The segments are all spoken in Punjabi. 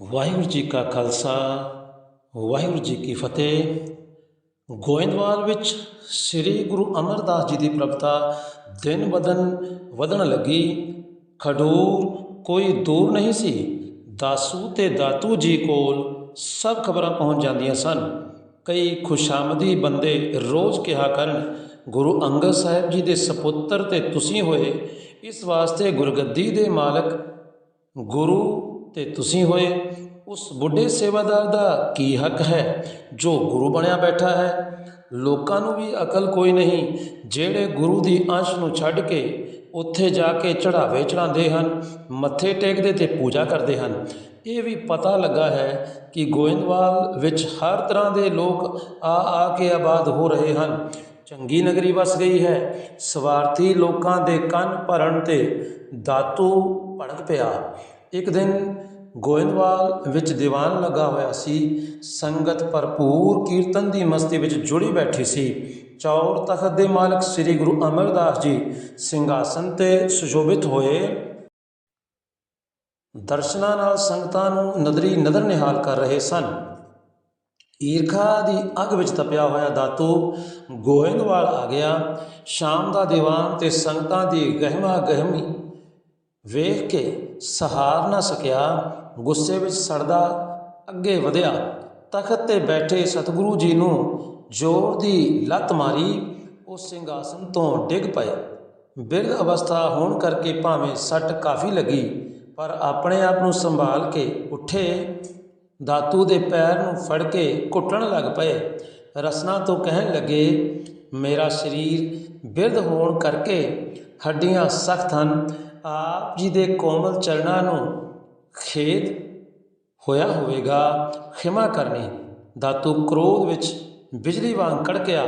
ਵਾਹਿਗੁਰੂ ਜੀ ਕਾ ਖਾਲਸਾ, ਵਾਹਿਗੁਰੂ ਜੀ ਕੀ ਫਤਿਹ। ਗੋਇੰਦਵਾਲ ਵਿੱਚ ਸ੍ਰੀ ਗੁਰੂ ਅਮਰਦਾਸ ਜੀ ਦੀ ਪ੍ਰਭਤਾ ਦਿਨ ਬਦਨ ਵਧਣ ਲੱਗੀ। ਖਡੂਰ ਕੋਈ ਦੂਰ ਨਹੀਂ ਸੀ। ਦਾਸੂ ਤੇ ਦਾਤੂ ਜੀ ਕੋਲ ਸਭ ਖਬਰਾਂ ਪਹੁੰਚ ਜਾਂਦੀਆਂ ਸਨ। ਕਈ ਖੁਸ਼ਾਮਦੀ ਬੰਦੇ ਰੋਜ਼ ਕਿਹਾ ਕਰਨ, ਗੁਰੂ ਅੰਗਦ ਸਾਹਿਬ ਜੀ ਦੇ ਸਪੁੱਤਰ ਤੇ ਤੁਸੀਂ ਹੋਏ। ਇਸ ਵਾਸਤੇ ਗੁਰਗੱਦੀ ਦੇ ਮਾਲਕ ਗੁਰੂ ਤੇ ਤੁਸੀਂ ਹੋਏ ਉਸ ਬੁੱਢੇ ਸੇਵਾਦਾਰ ਦਾ ਕੀ ਹੱਕ ਹੈ ਜੋ ਗੁਰੂ ਬਣਿਆ ਬੈਠਾ ਹੈ? ਲੋਕਾਂ ਨੂੰ ਵੀ ਅਕਲ ਕੋਈ ਨਹੀਂ। ਜਿਹੜੇ ਗੁਰੂ ਦੀ ਅੰਸ਼ ਨੂੰ ਛੱਡ ਕੇ ਉੱਥੇ ਜਾ ਕੇ ਚੜਾਵੇ ਚੜਾਉਂਦੇ ਹਨ, ਮੱਥੇ ਟੇਕਦੇ ਤੇ ਪੂਜਾ ਕਰਦੇ ਹਨ, ਇਹ ਵੀ ਪਤਾ ਲੱਗਾ ਹੈ ਕਿ ਗੋਇੰਦਵਾਲ ਵਿੱਚ ਹਰ ਤਰ੍ਹਾਂ ਦੇ ਲੋਕ ਆ ਆ ਕੇ ਆਬਾਦ ਹੋ ਰਹੇ ਹਨ। ਚੰਗੀ ਨਗਰੀ ਵਸ ਗਈ ਹੈ। ਸਵਾਰਥੀ ਲੋਕਾਂ ਦੇ ਕੰਨ ਭਰਨ ਤੇ ਦਾਤੂ ਭੜਕ ਪਿਆ। ਇੱਕ ਦਿਨ ਗੋਇੰਦਵਾਲ ਵਿੱਚ ਦੀਵਾਨ ਲੱਗਾ ਹੋਇਆ ਸੀ। ਸੰਗਤ ਭਰਪੂਰ ਕੀਰਤਨ ਦੀ ਮਸਤੀ ਵਿੱਚ ਜੁੜੀ ਬੈਠੀ ਸੀ। ਚੌਰ ਤਖਤ ਦੇ ਮਾਲਕ ਸ੍ਰੀ ਗੁਰੂ ਅਮਰਦਾਸ ਜੀ ਸਿੰਘਾਸਨ ਤੇ ਸੁਸ਼ੋਭਿਤ ਹੋਏ। ਦਰਸ਼ਨਾਂ ਨਾਲ ਸੰਗਤਾਂ ਨੂੰ ਨਦਰੀ ਨਦਰ ਨਿਹਾਲ ਕਰ ਰਹੇ ਸਨ। ਈਰਖਾ ਦੀ ਅੱਗ ਵਿੱਚ ਤਪਿਆ ਹੋਇਆ ਦਾਤੂ ਗੋਇੰਦਵਾਲ ਆ ਗਿਆ। ਸ਼ਾਮ ਦਾ ਦੀਵਾਨ ਤੇ ਸੰਗਤਾਂ ਦੀ ਗਹਿਮਾ ਗਹਿਮੀ ਵੇਖ ਕੇ ਸਹਾਰ ਨਾ ਸਕਿਆ, ਗੁੱਸੇ ਵਿੱਚ ਸੜਦਾ ਅੱਗੇ ਵਧਿਆ, ਤਖਤ ਤੇ ਬੈਠੇ ਸਤਿਗੁਰੂ ਜੀ ਨੂੰ ਜ਼ੋਰ ਦੀ ਲੱਤ ਮਾਰੀ, ਉਹ ਸਿੰਘਾਸਨ ਤੋਂ ਡਿੱਗ ਪਏ। ਬਿਰਧ ਅਵਸਥਾ ਹੋਣ ਕਰਕੇ ਭਾਵੇਂ ਸੱਟ ਕਾਫੀ ਲੱਗੀ, ਪਰ ਆਪਣੇ ਆਪ ਨੂੰ ਸੰਭਾਲ ਕੇ ਉੱਠੇ ਦਾਤੂ ਦੇ ਪੈਰ ਨੂੰ ਫੜ ਕੇ ਘੁੱਟਣ ਲੱਗ ਪਏ। ਰਸਨਾ ਤੋਂ ਕਹਿਣ ਲੱਗੇ, ਮੇਰਾ ਸਰੀਰ ਬਿਰਧ ਹੋਣ ਕਰਕੇ ਹੱਡੀਆਂ ਸਖਤ ਹਨ ਆਪ ਜੀ ਦੇ ਕੋਮਲ ਚਰਨਾਂ ਨੂੰ ਖੇਦ ਹੋਇਆ ਹੋਵੇਗਾ, ਖਿਮਾ ਕਰਨੀ। ਦਾਤੂ ਕ੍ਰੋਧ ਵਿੱਚ ਬਿਜਲੀ ਵਾਂਗ ਕੜਕਿਆ,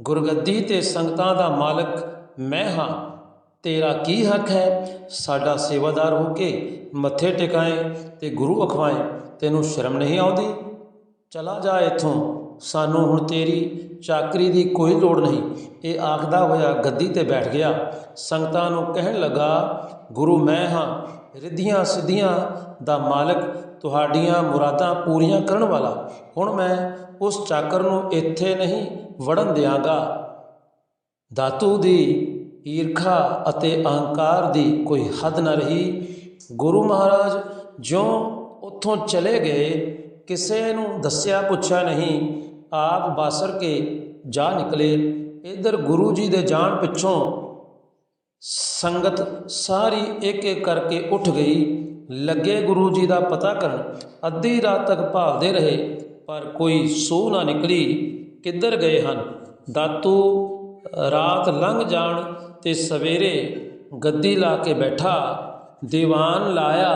ਗੁਰਗੱਦੀ ਤੇ ਸੰਗਤਾਂ ਦਾ ਮਾਲਕ ਮੈਂ ਹਾਂ। ਤੇਰਾ ਕੀ ਹੱਕ ਹੈ? ਸਾਡਾ ਸੇਵਾਦਾਰ ਹੋ ਕੇ ਮੱਥੇ ਟਿਕਾਏ ਤੇ ਗੁਰੂ ਅਖਵਾਏ। ਤੈਨੂੰ ਸ਼ਰਮ ਨਹੀਂ ਆਉਂਦੀ? ਚਲਾ ਜਾ ਇੱਥੋਂ। ਸਾਨੂੰ ਹੁਣ ਤੇਰੀ ਚਾਕਰੀ ਦੀ ਕੋਈ ਲੋੜ ਨਹੀਂ। ਇਹ ਆਖਦਾ ਹੋਇਆ ਗੱਦੀ ਤੇ ਬੈਠ ਗਿਆ। ਸੰਗਤਾਂ ਨੂੰ ਕਹਿਣ ਲੱਗਾ, ਗੁਰੂ, ਮੈਂ ਹਾਂ। ਰਿੱਧੀਆਂ ਸਿੱਧੀਆਂ ਦਾ ਮਾਲਕ, ਤੁਹਾਡੀਆਂ ਮੁਰਾਦਾਂ ਪੂਰੀਆਂ ਕਰਨ ਵਾਲਾ। ਹੁਣ ਮੈਂ ਉਸ ਚਾਕਰ ਨੂੰ ਇੱਥੇ ਨਹੀਂ ਵੜਨ ਦਿਆਂਗਾ। ਦਾਤੂ ਦੀ ਈਰਖਾ ਅਤੇ ਅਹੰਕਾਰ ਦੀ ਕੋਈ ਹੱਦ ਨਾ ਰਹੀ। ਗੁਰੂ ਮਹਾਰਾਜ ਜਿਉਂ ਉੱਥੋਂ ਚਲੇ ਗਏ, ਕਿਸੇ ਨੂੰ ਦੱਸਿਆ ਪੁੱਛਿਆ ਨਹੀਂ। ਆਪ ਬਾਸਰ ਕੇ ਜਾ ਨਿਕਲੇ। ਇਧਰ ਗੁਰੂ ਜੀ ਦੇ ਜਾਣ ਪਿੱਛੋਂ ਸੰਗਤ ਸਾਰੀ ਇੱਕ ਇੱਕ ਕਰਕੇ ਉੱਠ ਗਈ। ਲੱਗੇ ਗੁਰੂ ਜੀ ਦਾ ਪਤਾ ਕਰਨ, ਅੱਧੀ ਰਾਤ ਤੱਕ ਭਾਲਦੇ ਰਹੇ, ਪਰ ਕੋਈ ਸੂਹ ਨਾ ਨਿਕਲੀ। ਕਿੱਧਰ ਗਏ ਹਨ? ਦਾਤੂ ਰਾਤ ਲੰਘ ਜਾਣ ਤੇ ਸਵੇਰੇ ਗੱਦੀ ਲਾ ਕੇ ਬੈਠਾ, ਦੀਵਾਨ ਲਾਇਆ,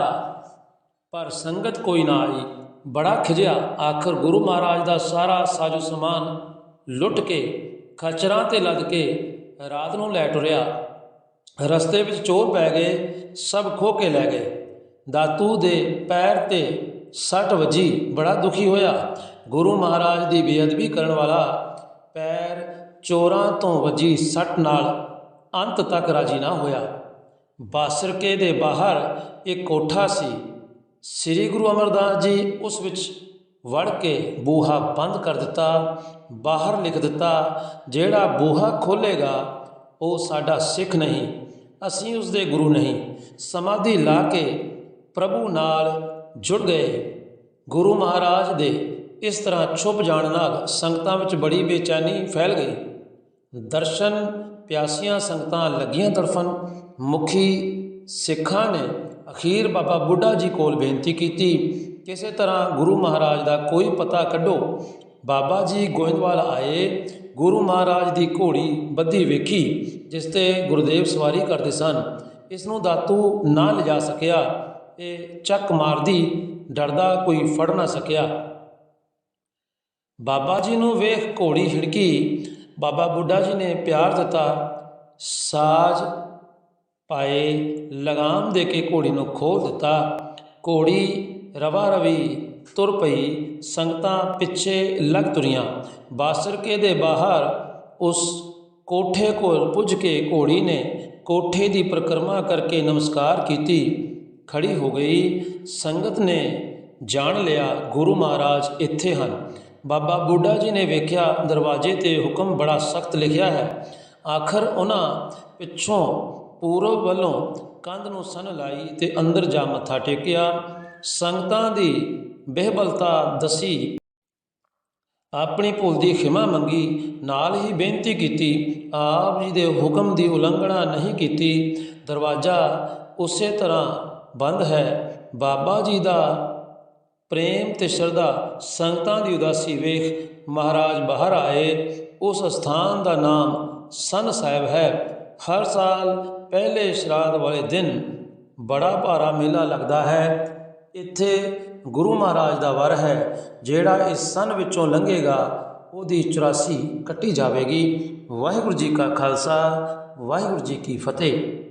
ਪਰ ਸੰਗਤ ਕੋਈ ਨਾ ਆਈ। ਬੜਾ ਖਿਜਿਆ ਆਖਰ ਗੁਰੂ ਮਹਾਰਾਜ ਦਾ ਸਾਰਾ ਸਾਜੋ ਸਮਾਨ ਲੁੱਟ ਕੇ, ਖਚਰਾਂ ਤੇ ਲੱਦ ਕੇ ਰਾਤ ਨੂੰ ਲੈ ਟੁਰਿਆ। ਰਸਤੇ ਵਿੱਚ ਚੋਰ ਪੈ ਗਏ, ਸਭ ਖੋ ਕੇ ਲੈ ਗਏ। ਦਾਤੂ ਦੇ ਪੈਰ ਤੇ ਸੱਟ ਵੱਜੀ, ਬੜਾ ਦੁਖੀ ਹੋਇਆ। ਗੁਰੂ ਮਹਾਰਾਜ ਦੀ ਬੇਅਦਬੀ ਕਰਨ ਵਾਲਾ ਪੈਰ ਚੋਰਾਂ ਤੋਂ ਵੱਜੀ ਸੱਟ ਨਾਲ ਅੰਤ ਤੱਕ ਰਾਜੀ ਨਾ ਹੋਇਆ। ਬਾਸਰਕੇ ਦੇ ਬਾਹਰ ਇੱਕ ਕੋਠਾ ਸੀ। ਸ੍ਰੀ ਗੁਰੂ ਅਮਰਦਾਸ ਜੀ ਉਸ ਵਿੱਚ ਵੜ ਕੇ ਬੂਹਾ ਬੰਦ ਕਰ ਦਿੱਤਾ, ਬਾਹਰ ਲਿਖ ਦਿੱਤਾ, ਜਿਹੜਾ ਬੂਹਾ ਖੋਲੇਗਾ ਉਹ ਸਾਡਾ ਸਿੱਖ ਨਹੀਂ, ਅਸੀਂ ਉਸ ਦੇ ਗੁਰੂ ਨਹੀਂ। ਸਮਾਧੀ ਲਾ ਕੇ ਪ੍ਰਭੂ ਨਾਲ ਜੁੜ ਗਏ। ਗੁਰੂ ਮਹਾਰਾਜ ਦੇ ਇਸ ਤਰ੍ਹਾਂ ਛੁਪ ਜਾਣ ਨਾਲ ਸੰਗਤਾਂ ਵਿੱਚ ਬੜੀ ਬੇਚੈਨੀ ਫੈਲ ਗਈ। ਦਰਸ਼ਨ ਪਿਆਸੀਆਂ ਸੰਗਤਾਂ ਲੱਗੀਆਂ ਤੜਫਨ ਮੁਖੀ ਸਿੱਖਾਂ ਨੇ ਅਖੀਰ ਬਾਬਾ ਬੁੱਢਾ ਜੀ ਕੋਲ ਬੇਨਤੀ ਕੀਤੀ, ਕਿਸੇ ਤਰ੍ਹਾਂ ਗੁਰੂ ਮਹਾਰਾਜ ਦਾ ਕੋਈ ਪਤਾ ਕੱਢੋ। ਬਾਬਾ ਜੀ ਗੋਇੰਦਵਾਲ ਆਏ, ਗੁਰੂ ਮਹਾਰਾਜ ਦੀ ਘੋੜੀ ਬੱਧੀ ਵੇਖੀ, ਜਿਸ ਤੇ ਗੁਰਦੇਵ ਸਵਾਰੀ ਕਰਦੇ ਸਨ। ਇਸ ਨੂੰ ਦਾਤੂ ਨਾ ਲਿਜਾ ਸਕਿਆ ਇਹ ਚੱਕ ਮਾਰਦੀ ਡਰਦਾ ਕੋਈ ਫੜ ਨਾ ਸਕਿਆ। ਬਾਬਾ ਜੀ ਨੂੰ ਵੇਖ ਘੋੜੀ ਛਿੜਕੀ ਬਾਬਾ ਬੁੱਢਾ ਜੀ ਨੇ ਪਿਆਰ ਦਿੱਤਾ, ਸਾਜ ਪਾਏ ਲਗਾਮ ਦੇ ਕੇ ਘੋੜੀ ਨੂੰ ਖੋਲ ਦਿੱਤਾ। ਘੋੜੀ ਰਵਾ ਰਵੀ ਤੁਰ ਪਈ, ਸੰਗਤਾਂ ਪਿੱਛੇ ਲੱਗ ਤੁਰੀਆਂ। ਬਾਸਰਕੇ ਦੇ ਬਾਹਰ ਉਸ ਕੋਠੇ ਕੋਲ ਪੁੱਜ ਕੇ ਘੋੜੀ ਨੇ ਕੋਠੇ ਦੀ ਪ੍ਰਕਰਮਾ ਕਰਕੇ ਨਮਸਕਾਰ ਕੀਤੀ। ਖੜੀ ਹੋ ਗਈ। ਸੰਗਤ ਨੇ ਜਾਣ ਲਿਆ, ਗੁਰੂ ਮਹਾਰਾਜ ਇੱਥੇ ਹਨ। ਬਾਬਾ ਬੁੱਢਾ ਜੀ ਨੇ ਵੇਖਿਆ, ਦਰਵਾਜ਼ੇ ਤੇ ਹੁਕਮ ਬੜਾ ਸਖਤ ਲਿਖਿਆ ਹੈ। ਆਖਰ ਉਹਨਾਂ ਪਿੱਛੋਂ ਪੂਰਬ ਵੱਲੋਂ ਕੰਧ ਨੂੰ ਸਨ ਲਾਈ ਤੇ ਅੰਦਰ ਜਾ ਮੱਥਾ ਟੇਕਿਆ। ਸੰਗਤਾਂ ਦੀ ਬਹਿਬਲਤਾ ਦਸੀ। ਆਪਣੀ ਭੁੱਲ ਦੀ ਖਿਮਾ ਮੰਗੀ, ਨਾਲ ਹੀ ਬੇਨਤੀ ਕੀਤੀ, ਆਪ ਜੀ ਦੇ ਹੁਕਮ ਦੀ ਉਲੰਘਣਾ ਨਹੀਂ ਕੀਤੀ। ਦਰਵਾਜ਼ਾ ਉਸੇ ਤਰ੍ਹਾਂ ਬੰਦ ਹੈ। ਬਾਬਾ ਜੀ ਦਾ ਪ੍ਰੇਮ ਤੇ ਸ਼ਰਧਾ ਸੰਗਤਾਂ ਦੀ ਉਦਾਸੀ ਵੇਖ ਮਹਾਰਾਜ ਬਾਹਰ ਆਏ। ਉਸ ਸਥਾਨ ਦਾ ਨਾਮ ਸਨ ਸਾਹਿਬ ਹੈ। ਹਰ ਸਾਲ ਪਹਿਲੇ ਸ਼ਰਾਧ ਵਾਲੇ ਦਿਨ ਬੜਾ ਭਾਰਾ ਮੇਲਾ ਲੱਗਦਾ ਹੈ। ਇੱਥੇ ਗੁਰੂ ਮਹਾਰਾਜ ਦਾ ਵਰ ਹੈ, ਜਿਹੜਾ ਇਸ ਸਨ ਵਿੱਚੋਂ ਲੰਘੇਗਾ, ਉਹਦੀ 84 ਕੱਟੀ ਜਾਵੇਗੀ। ਵਾਹਿਗੁਰੂ ਜੀ ਕਾ ਖਾਲਸਾ, ਵਾਹਿਗੁਰੂ ਜੀ ਕੀ ਫਤਿਹ।